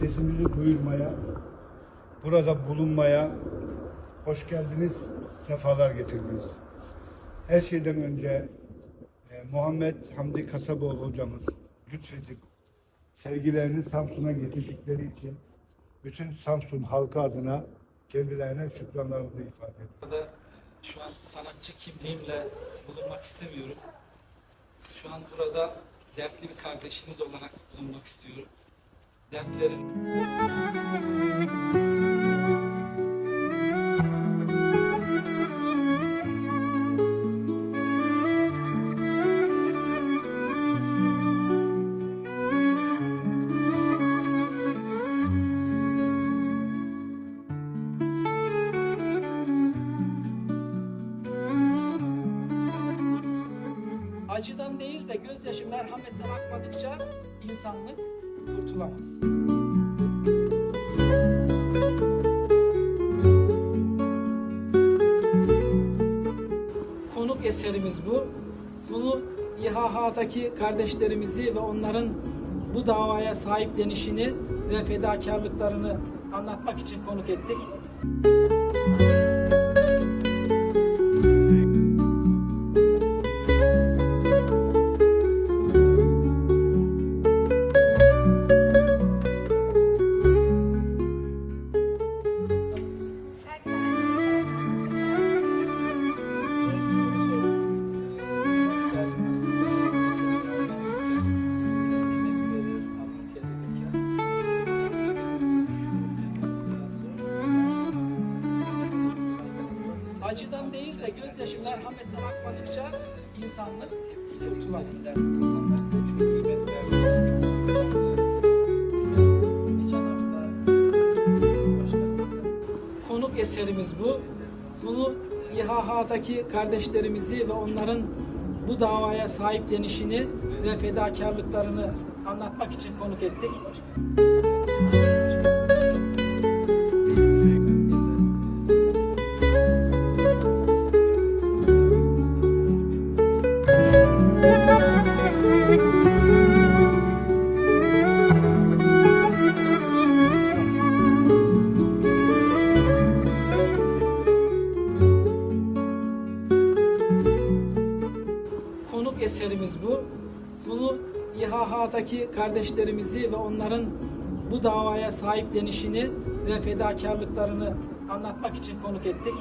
sesimizi duyurmaya, burada bulunmaya hoş geldiniz, sefalar getirdiniz. Her şeyden önce e, Muhammed Hamdi Kasaboğlu hocamız lütfedip sevgilerini Samsun'a getirdikleri için bütün Samsun halkı adına kendilerine şükranlarımızı ifade ediyorum. Burada şu an sanatçı kimliğimle bulunmak istemiyorum. Şu an burada dertli bir kardeşiniz olarak bulunmak istiyorum. Dertlerin acıdan değil de gözyaşı merhametten akmadıkça insanlık kurtulamaz. Konuk eserimiz bu. Bunu İHH'daki kardeşlerimizi ve onların bu davaya sahiplenişini ve fedakarlıklarını anlatmak için konuk ettik. Acıdan değil de gözyaşı merhametten akmadıkça insanlık kurtulamaz. İnsanlar çok kıymet verdi, çok Mesela geçen hafta başkanımızın konuk eserimiz bu. Bunu İHH'daki kardeşlerimizi ve onların bu davaya sahiplenişini ve fedakarlıklarını anlatmak için konuk ettik. Eserimiz bu. Bunu İHH'daki kardeşlerimizi ve onların bu davaya sahiplenişini ve fedakarlıklarını anlatmak için konuk ettik.